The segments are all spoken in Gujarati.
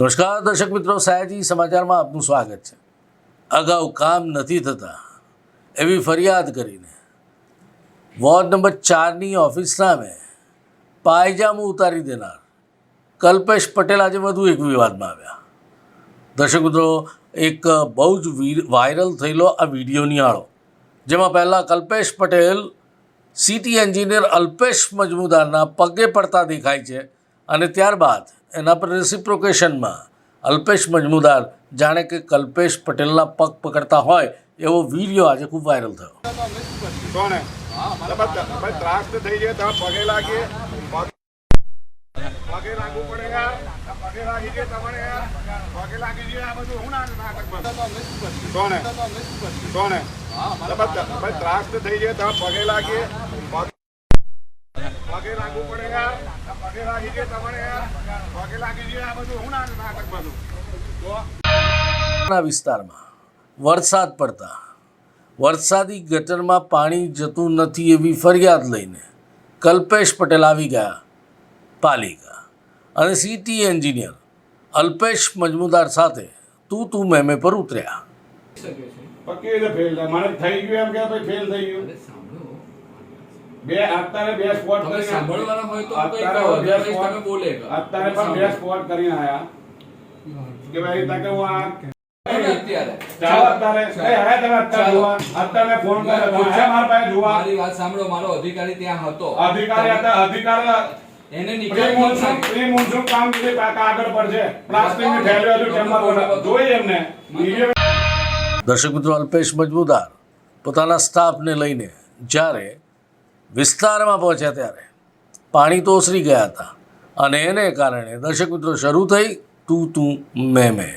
નમસ્કાર, દર્શક મિત્રો, સયાજી સમાચારમાં આપનું સ્વાગત છે. અગાઉ કામ નથી થતા, એવી ફરિયાદ કરીને વોર્ડ નંબર ચારની ઓફિસ સામે પાયજામું ઉતારી દેનાર કલ્પેશ પટેલ આજે વધુ એક વિવાદમાં આવ્યા. દર્શક મિત્રો, એક બહુ જ વાયરલ થયેલો આ વીડિયો નિહાળો, જેમાં પહેલાં કલ્પેશ પટેલ સિટી એન્જિનિયર અલ્પેશ મજમુદારના પગે પડતા દેખાય છે અને ત્યારબાદ એના પર રેસિપ્રોકેશનમાં અલ્પેશ મજમુદાર જાણે કે કલ્પેશ પટેલના પગ પકડતા હોય એવો વીડિયો આજે ખૂબ વાયરલ થયો. કોણ? હે? ભાઈ ત્રાસ તો થઈ જાય તમે પગે લાગીએ પગ- પગે લાગવું પડે યાર. આ પગે લાગી ગયે તમારે યાર. પગે લાગી ગયે આ બધું હું ના નાટક બસ કોણ? હે? કોણ? હે? ભાઈ, ત્રાસ તો થઈ જાય તમે પગે લાગીએ પગ- પગે લાગવું પડે યાર. આ પગે લાગી ગયે તમારે વિસ્તારમાં વરસાદ પડતા વરસાદી ગટરમાં પાણી જતું નથી એવી ફરિયાદ લઈને કલ્પેશ પટેલ આવી ગયા પાલિકા. અને સિટી એન્જિનિયર અલ્પેશ મજમુદાર સાથે તું તું મેમે પર ઉતર્યા. થઈ ગયું એમ કે ભાઈ ફેલ થઈ ગયું? બે અત્યારે બે સ્પોટ કરી સાંભળવાના હોય તો અત્યારે બે સ્પોટ તમે બોલે અત્યારે પણ બે સ્પોટ કરીને આયા. કે ભાઈ તકે હું આ એને મોન્સૂન કામ આગળ પડશે. પ્લાસ્ટિક થેલીઓ હતું ટેમ્પર પર જોઈ એમને. દર્શક મિત્રો અલ્પેશ મજમુદાર પોતાના સ્ટાફને લઈને જ્યારે વિસ્તારમાં પહોંચ્યા ત્યારે પાણી તો ઓસરી ગયા હતા અને એને કારણે દર્શક મિત્રો શરૂ થઈ તું તું મેં મેં.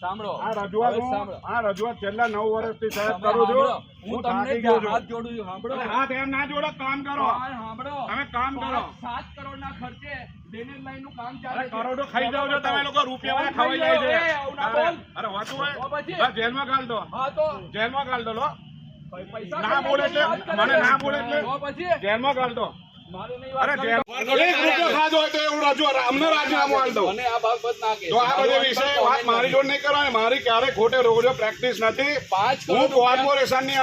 સાંભળો. આ રજૂઆત. આ રજૂઆત છેલ્લા નવ વર્ષથી સાહેબ કરું છું. હું તમને હાથ જોડું છું? સાંભળો. હાથ એમ ના જોડો કામ કરો. સાંભળો. તમે કામ કરો. સાત કરોડના ખર્ચે ડ્રેનેજ લાઈનનું કામ ચાલે કરોડો ખાઈ જાવ છો તમે લોકો રૂપિયા ખાઈ જાય છે. ના અરે બોલ. હોય જેલમાં ગાળ દો હા તો. જેલમાં ગાળ દો લો. ના બોલે એટલે, મને ના બોલે એટલે. જેલમાં વાત અરે કરતો. એક રૂપિયો ખાધો હોય તો એવું રાજુ અમને રાજીનામું આલ દો મને આ બાબત ના તો આ બધી વિષય વાત મારી જોડે નહીં કરવાની મારી ક્યારે ખોટે રોજો પ્રેક્ટિસ નથી. હું કરોડ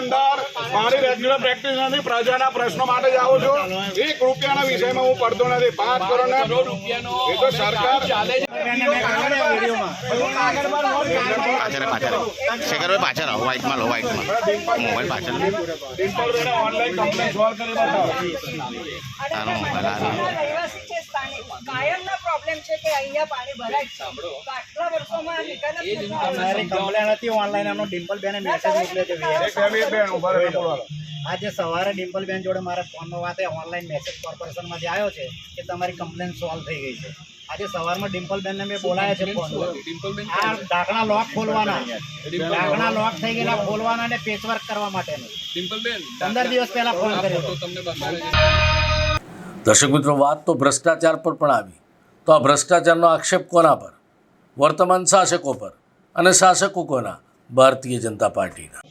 અંદર મારી રેગ્યુલર પ્રેક્ટિસ નથી. પ્રજાના પ્રશ્નો માટે જ આવું છું. એક રૂપિયાના વિષયમાં હું પડતો નથી. પાંચ કરોડ એ તો સરકાર ચાલે છે. પાછળ પાછળ. શેખર ભાઈ પાછળ આવો વ્હાઈટમાં લો વ્હાઈટમાં મોબાઈલ પાછળ. ડિમ્પલબેને ઓનલાઈન કમ્પ્લેન સોલ્વ કરી બતાવો તારો મોબાઈલ આ રહેવાસી છે સ્થાનિક. કાયમના પ્રોબ્લેમ છે કે અહીંયા પાણી ભરાય. છે આટલા વર્ષોમાં નિકાલ જ નથી આવ્યો. મારી હતી ઓનલાઈન એમનો ડિમ્પલ બેને મેસેજ મોકલ્યો છે. આજે સવારે ડિમ્પલ બેન જોડે મારા ફોનમાં વાત ઓનલાઈન મેસેજ કોર્પોરેશનમાંથી આવ્યો છે કે તમારી કમ્પ્લેન સોલ્વ થઈ ગઈ છે. આજે સવારમાં ડિમ્પલ બેનને મેં બોલાયા છે ફોન આ ઢાંકણા લોક ખોલવાના. ઢાંકણા લોક થઈ ગયેલા ખોલવાના અને પેચવર્ક કરવા માટેનું. ડિમ્પલબેન પંદર દિવસ પહેલા ફોન કર્યો દર્શક મિત્રો વાત તો ભ્રષ્ટાચાર પર પણ આવી. તો આ ભ્રષ્ટાચારનો આક્ષેપ કોના પર? વર્તમાન શાસકો પર અને શાસકો કોના? ભારતીય જનતા પાર્ટીના.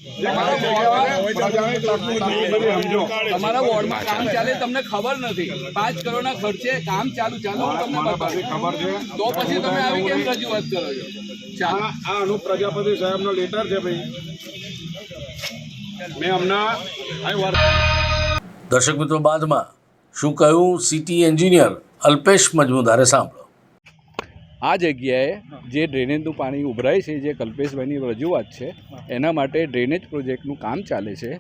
તમારા વોર્ડમાં કામ ચાલે તમને ખબર નથી. પાંચ કરોડના ખર્ચે કામ ચાલુ ચાલો તમને મને બતાવું બધી ખબર છે. તો પછી તમે આવી કેમ રજૂઆત કરો છો? આ આ અનુપ પ્રજાપતિ સાહેબનો લેટર છે ભાઈ. મેં હમણાં દર્શક મિત્રો બાદમાં શું કહ્યું? સિટી એન્જિનિયર અલ્પેશ મજમુદારે સાંભળો. આ જગ્યાએ જે ડ્રેનેજનું પાણી ઉભરાય છે જે કલ્પેશભાઈની રજૂઆત છે એના માટે ડ્રેનેજ પ્રોજેક્ટનું કામ ચાલે છે.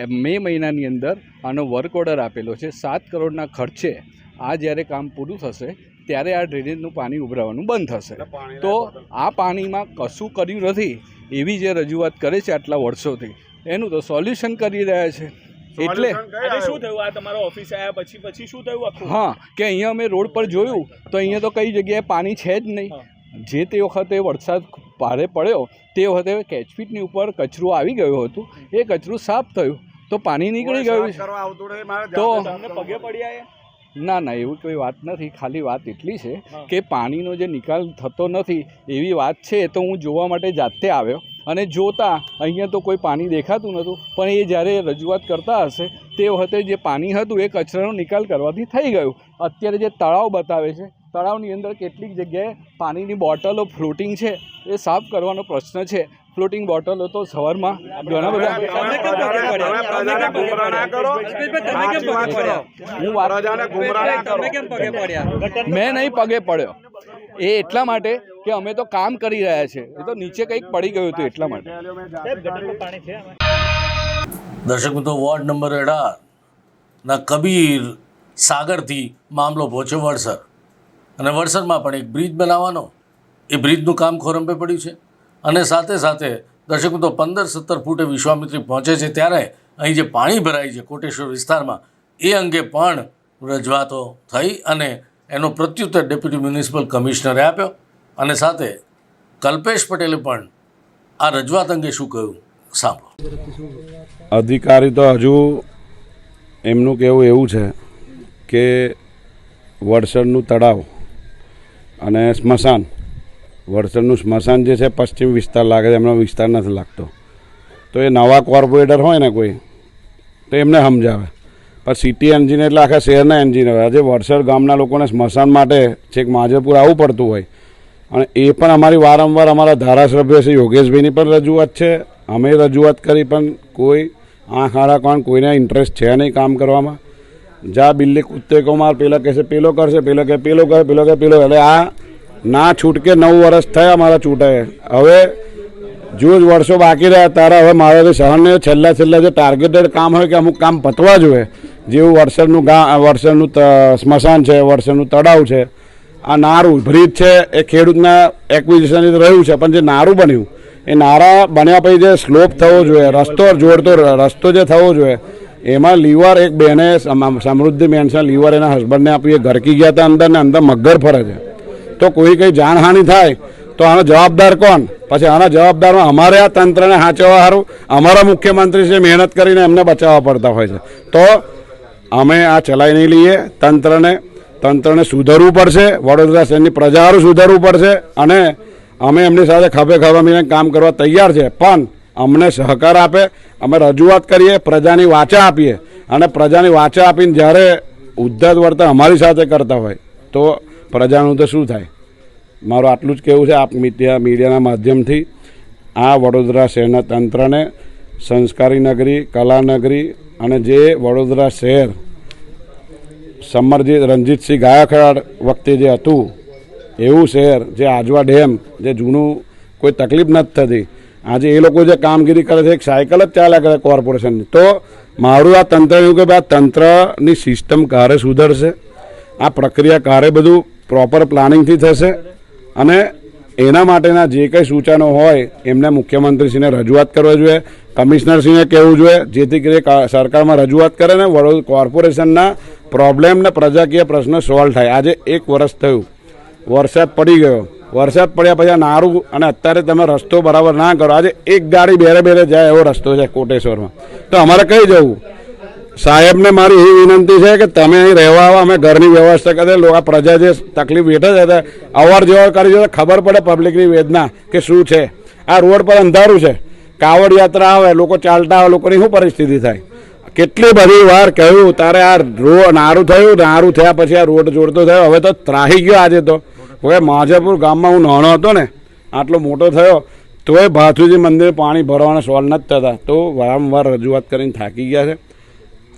એ મે મહિનાની અંદર આનો વર્ક ઓર્ડર આપેલો છે સાત કરોડના ખર્ચે આ જ્યારે કામ પૂરું થશે ત્યારે આ ડ્રેનેજનું પાણી ઉભરાવાનું બંધ થશે. તો આ પાણીમાં કશું કર્યું નથી એવી જે રજૂઆત કરે છે આટલા વર્ષોથી. એનું તો સોલ્યુશન કરી રહ્યા છે. એટલે શું થયું? આ તમારો ઓફિસ આવ્યા પછી પછી શું થયું આખું? હા કે અહીંયા અમે રોડ પર જોયું તો અહીંયા તો કઈ જગ્યાએ પાણી છે જ નહીં. જે તે વખતે વરસાદ ભારે પડ્યો તે વખતે કેચપીટની ઉપર કચરું આવી ગયું હતું. એ કચરું સાફ થયું તો પાણી નીકળી ગયું તો પગે પડ્યા ના ના એવું કોઈ વાત નથી. ખાલી વાત એટલી છે કે પાણીનો જે નિકાલ થતો નથી એવી વાત છે તો હું જોવા માટે જાતે આવ્યો. અને જોતા અહીંયા તો કોઈ પાણી દેખાતું નહોતું પણ એ જ્યારે રજૂઆત કરતા હશે તે વખતે જે પાણી હતું એ કચરાનો નિકાલ કરવાથી થઈ ગયું અત્યારે જે તળાવ બતાવે છે તળાવની અંદર કેટલીક જગ્યાએ પાણીની બોટલો ફ્લોટિંગ છે એ સાફ કરવાનો પ્રશ્ન છે ફ્લોટિંગ બોટલો તો સવારમાં ઘણા બધા. હું મેં નહીં પગે પડ્યો એ એટલા માટે કે અમે તો કામ કરી રહ્યા છે. એ તો નીચે કંઈક પડી ગયું હતું એટલા માટે. દર્શક મિત્રો વોર્ડ નંબર અઢારના કબીર સાગરથી મામલો પહોંચ્યો વડસર. અને વડસરમાં પણ એક બ્રિજ બનાવવાનો એ બ્રિજનું કામ ખોરંભે પડ્યું છે. અને સાથે સાથે દર્શક મિત્રો પંદર સત્તર ફૂટે વિશ્વામિત્રી પહોંચે છે. ત્યારે અહીં જે પાણી ભરાય છે કોટેશ્વર વિસ્તારમાં એ અંગે પણ રજૂઆતો થઈ અને એનો પ્રત્યુત્તર ડેપ્યુટી મ્યુનિસિપલ કમિશનરે આપ્યો અને સાથે કલ્પેશ પટેલે પણ આ રજૂઆત અંગે શું કહ્યું સાંભળો. અધિકારી તો હજુ એમનું કહેવું એવું છે કે વડસરનું તળાવ અને સ્મશાન, વડસરનું સ્મશાન જે છે પશ્ચિમ વિસ્તાર લાગે છે, એમનો વિસ્તાર નથી લાગતો. તો એ નવા કોર્પોરેટર હોય ને કોઈ, તો એમને સમજાવે. પણ સિટી એન્જિન એટલે આખા શહેરના એન્જિન હોય. આજે વડસર ગામના લોકોને સ્મશાન માટે છેક માજરપુર આવવું પડતું હોય. અને એ પણ અમારી વારંવાર અમારા ધારાસભ્ય શ્રી યોગેશભાઈની પણ રજૂઆત છે. અમે રજૂઆત કરી પણ કોઈ આંખ આડા કોણ કોઈને ઇન્ટરેસ્ટ છે નહીં કામ કરવામાં. જા બિલ્લી કૂદતે કો માર, પેલા કહેશે, પેલો કરશે, પેલો કે પેલો કરે, પેલો કે પેલો એટલે આ ના છૂટકે નવ વર્ષ થયા મારા છૂટે હવે જો જ વર્ષો બાકી રહ્યા, તારા હવે મારે સહન છેલ્લા છેલ્લા જે ટાર્ગેટેડ કામ હોય કે અમુક કામ પતવા જોઈએ જેવું વરસદનું ગા વરસદનું સ્મશાન છે વરસદનું તળાવ છે, આ નારું બ્રિજ છે, એ ખેડૂતના એક્વિઝિશન રહ્યું છે, પણ જે નારું બન્યું, એ નારા બન્યા પછી જે સ્લોપ થવો જોઈએ, રસ્તો જોડતો રસ્તો જે થવો જોઈએ, એમાં લીવર એક બેને સમ- સમૃદ્ધિ મેન્શન લીવર એના હસબન્ડને આપીએ ઘરકી ગયા હતા અંદર ને અંદર મગર ફરે છે. તો કોઈ કંઈ જાનહાનિ થાય, તો આનો જવાબદાર કોણ? પછી આના જવાબદારમાં અમારે આ તંત્રને સાચવવા સારું અમારા મુખ્યમંત્રી છે મહેનત કરીને એમને બચાવવા પડતા હોય છે. તો અમે આ ચલાવી નહીં લઈએ, તંત્રને તંત્રને સુધારવું પડશે, વડોદરા શહેરની પ્રજાઓ સુધારવું પડશે અને અમે એમની સાથે ખભે ખભે મળીને કામ કરવા તૈયાર છે. પણ અમને સહકાર આપે, અમે રજૂઆત કરીએ, પ્રજાની વાચા આપીએ અને પ્રજાની વાચા આપીને જ્યારે ઉદ્ધત વર્તન અમારી સાથે કરતા હોય, તો પ્રજાનું તો શું થાય? મારું આટલું જ કહેવું છે, આપ મીડિયા મીડિયાના માધ્યમથી આ વડોદરા શહેરના તંત્રને સંસ્કારી નગરી કલાનગરી અને જે વડોદરા શહેર સમરજીત રણજીતસિંહ ગાયકવાડ વખતે જે હતું, એવું શહેર, જે આજવા ડેમ, જે જૂનું કોઈ તકલીફ નથી થતી. આજે એ લોકો જે કામગીરી કરે છે, એક સાયકલ જ ચાલ્યા કરે કોર્પોરેશનની તો મારું આ તંત્ર એવું કે ભાઈ, આ તંત્રની સિસ્ટમ ક્યારે સુધરશે, આ પ્રક્રિયા ક્યારે બધું પ્રોપર પ્લાનિંગથી થશે, અને એના માટેના જે કંઈ સૂચનો હોય, એમને મુખ્યમંત્રીશ્રીને રજૂઆત કરવા જોઈએ, કમિશનરશ્રીને કહેવું જોઈએ, જેથી કરીને સરકારમાં રજૂઆત કરે ને વડોદરા કોર્પોરેશનના પ્રોબ્લેમ ને પ્રજાકીય પ્રશ્નો સોલ્વ થાય. આજે એક વર્ષ થયું. વરસાદ પડી ગયો. વરસાદ પડ્યા પછી નારું અને અત્યારે તમે રસ્તો બરાબર ના કરો. આજે એક ગાડી બેરે બેરે જાય એવો રસ્તો છે કોટેશ્વરમાં. તો અમારે કઈ જવું? સાહેબને મારી એવી વિનંતી છે કે તમે અહીં રહેવા અમે ઘરની વ્યવસ્થા કરી લોકો પ્રજા જે તકલીફ વેઠે છે અવર જવર કરી છે. ખબર પડે પબ્લિકની વેદના કે શું છે. આ રોડ પર અંધારું છે. કાવડ યાત્રા આવે, લોકો ચાલતા આવે લોકોની શું પરિસ્થિતિ થાય? કેટલી બધી વાર કહ્યું, તારે આ રો, નારું થયું, નારું થયા પછી આ રોડ જોડતો થયો. હવે તો ત્રાહી ગયો આજે તો. હવે માજાપુર ગામમાં હું નાનો હતો ને, આટલો મોટો થયો, તોય ભાથુજી મંદિર પાણી ભરવાના સોલ્વ નથી થતા. તો વારંવાર રજૂઆત કરીને થાકી ગયા છે.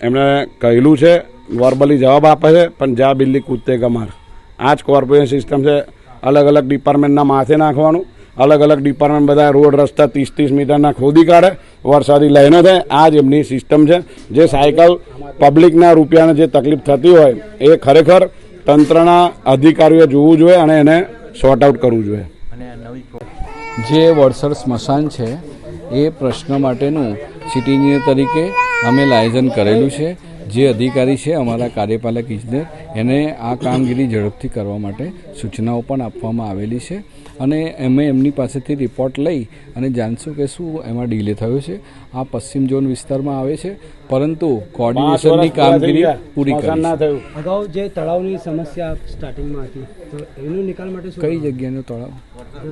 એમણે કહેલું છે, વર્બલી જવાબ આપે છે, પણ જા બિલ્લી કૂદતે ગમાર. આ જ કોર્પોરેશન સિસ્ટમ છે. અલગ અલગ ડિપાર્ટમેન્ટના માથે નાખવાનું. અલગ અલગ ડિપાર્ટમેન્ટ બધા રોડ રસ્તા ત્રીસ ત્રીસ મીટરના ખોદી કાઢે. વરસાદી લઈને થાય આ જ એમની સિસ્ટમ છે. જે સાયકલ પબ્લિકના રૂપિયાને જે તકલીફ થતી હોય, એ ખરેખર તંત્રના અધિકારીઓ જોવું જોઈએ અને એને સોર્ટ આઉટ કરવું જોઈએ. જે વડસર સ્મશાન છે, એ પ્રશ્ન માટેનું સિટી તરીકે અમે લાયઝન કરેલું છે. જે અધિકારી છે અમારા કાર્યપાલક ઇજનેર એને આ કામગીરી ઝડપથી કરવા માટે સૂચનાઓ પણ આપવામાં આવેલી છે. અને અમે એમની પાસેથી રિપોર્ટ લઈ અને જાણશું કે શું એમાં ડીલે થયો છે. આ પશ્ચિમ ઝોન વિસ્તારમાં આવે છે પરંતુ કોર્ડિનેશનની કામગીરી પૂરી કરી અગાઉ જે તળાવની સમસ્યા સ્ટાર્ટિંગમાં હતી તો એનો નિકાલ માટે કઈ જગ્યાનો તળાવ?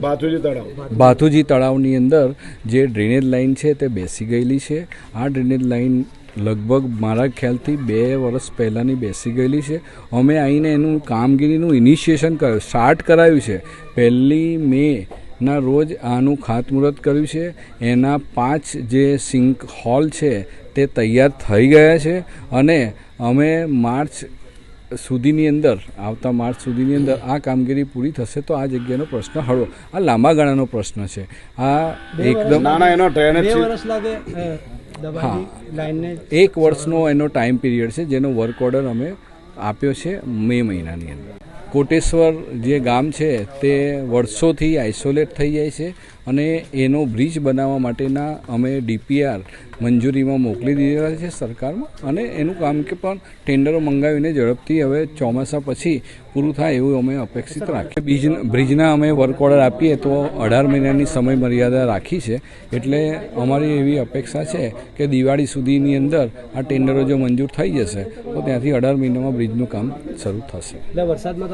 બાથુજી તળાવ. બાથુજી તળાવની અંદર જે ડ્રેનેજ લાઇન છે તે બેસી ગયેલી છે. આ ડ્રેનેજ લાઇન લગભગ મારા ખ્યાલથી બે વર્ષ પહેલાંની બેસી ગયેલી છે. અમે આવીને એનું કામગીરીનું ઇનિશિએશન કર્યું સ્ટાર્ટ કરાવ્યું છે. પહેલી મે ના રોજ આનું ખાતમુહૂર્ત કર્યું છે. એના પાંચ જે સિંક હોલ છે તે તૈયાર થઈ ગયા છે અને અમે માર્ચ સુધીની અંદર આવતા માર્ચ સુધીની અંદર આ કામગીરી પૂરી થશે તો આ જગ્યાનો પ્રશ્ન હળવો. આ લાંબા ગાળાનો પ્રશ્ન છે. આ એકદમ ના ના એનો ટ્રેન બે વર્ષ લાગે દબાણની લાઈનને એક વર્ષનો એનો ટાઈમ પીરિયડ છે જેનો વર્ક ઓર્ડર અમે આપ્યો છે મે મહિનાની અંદર. કોટેશ્વર જે ગામ છે તે વર્ષોથી આઇસોલેટ થઈ જાય છે. અને એનો બ્રિજ બનાવવા માટેના અમે ડીપીઆર મંજૂરીમાં મોકલી દીધેલા છે સરકારમાં અને એનું કામ કે પણ ટેન્ડરો મંગાવીને ઝડપથી હવે ચોમાસા પછી પૂરું થાય એવું અમે અપેક્ષિત રાખીએ બીજ બ્રિજના અમે વર્ક ઓર્ડર આપીએ તો અઢાર મહિનાની સમય મર્યાદા રાખી છે એટલે અમારી એવી અપેક્ષા છે કે દિવાળી સુધીની અંદર આ ટેન્ડરો જો મંજૂર થઈ જશે તો ત્યાંથી અઢાર મહિનામાં બ્રિજનું કામ શરૂ થશે વરસાદમાં?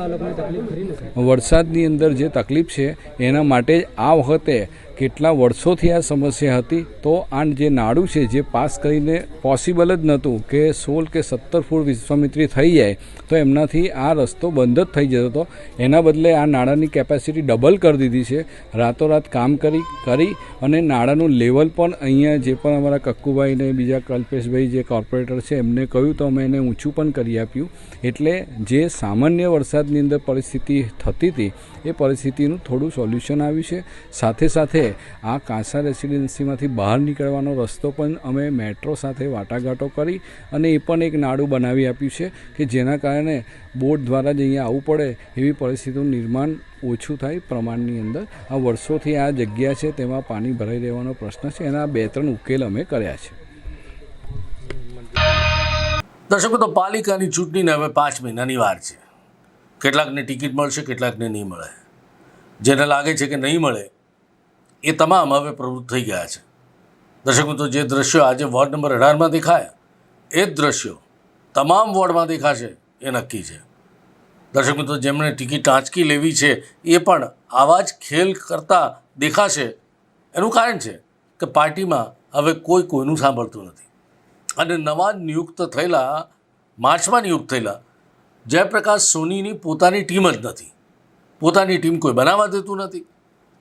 વરસાદની અંદર જે તકલીફ છે એના માટે જ આ વખતે de કેટલા વર્ષોથી આ સમસ્યા હતી, તો આ જે નાડું છે, જે પાસ કરીને પોસિબલ જ નહોતું કે સોળ કે સત્તર ફૂટ વિશ્વામિત્રી થઈ જાય, તો એમનાથી આ રસ્તો બંધ જ થઈ જતો હતો. એના બદલે આ નાળાની કેપેસિટી ડબલ કરી દીધી છે. રાતોરાત કામ કરી કરી અને નાળાનું લેવલ પણ અહીંયા જે પણ અમારા કક્કુભાઈને બીજા કલ્પેશભાઈ જે કોર્પોરેટર છે, એમને કહ્યું તો અમે એને ઊંચું પણ કરી આપ્યું. એટલે જે સામાન્ય વરસાદની અંદર પરિસ્થિતિ થતી હતી, એ પરિસ્થિતિનું થોડું સોલ્યુશન આવ્યું છે. સાથે સાથે આ કાંસા રેસિડેન્સીમાંથી બહાર નીકળવાનો રસ્તો પણ અમે મેટ્રો સાથે વાટાઘાટો કરી અને એ પણ એક નાડું બનાવી આપ્યું છે કે જેના કારણે બોટ દ્વારા જ અહીંયા આવવું પડે એવી પરિસ્થિતિનું નિર્માણ ઓછું થાય પ્રમાણની અંદર. આ વર્ષોથી આ જગ્યા છે, તેમાં પાણી ભરાઈ રહેવાનો પ્રશ્ન છે. એના બે ત્રણ ઉકેલ અમે કર્યા છે. દર્શકો, તો પાલિકાની ચૂંટણીને હવે પાંચ મહિનાની વાર છે. કેટલાકને ટિકિટ મળશે, કેટલાકને નહીં મળે. જેને લાગે છે કે નહીં મળે એ તમામ હવે પ્રવૃત્ત થઈ ગયા છે. દર્શક મિત્રો જે દ્રશ્યો આજે વોર્ડ નંબર અઢારમાં દેખાય, એ જ દ્રશ્યો તમામ વોર્ડમાં દેખાશે, એ નક્કી છે. દર્શક મિત્રો જેમણે ટિકિટ આંચકી લેવી છે, એ પણ આવા જ ખેલ કરતા દેખાશે, એનું કારણ છે કે પાર્ટીમાં હવે કોઈ કોઈનું સાંભળતું નથી. અને નવા નિયુક્ત થયેલા, માર્ચમાં નિયુક્ત થયેલા જયપ્રકાશ સોનીની પોતાની ટીમ જ નથી. પોતાની ટીમ કોઈ બનાવવા દેતું નથી.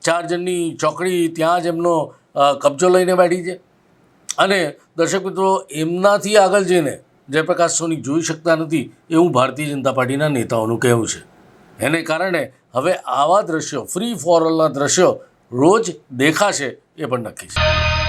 ચાર જણની ચોકડી ત્યાં જ એમનો કબજો લઈને બેઠી છે. અને દર્શક મિત્રો, એમનાથી આગળ જઈને જયપ્રકાશ સોની જોઈ શકતા નથી એવું ભારતીય જનતા પાર્ટીના નેતાઓનું કહેવું છે. એને કારણે હવે આવા દ્રશ્યો ફ્રી ફોર ઓલના દ્રશ્યો રોજ દેખાશે એ પણ નક્કી છે.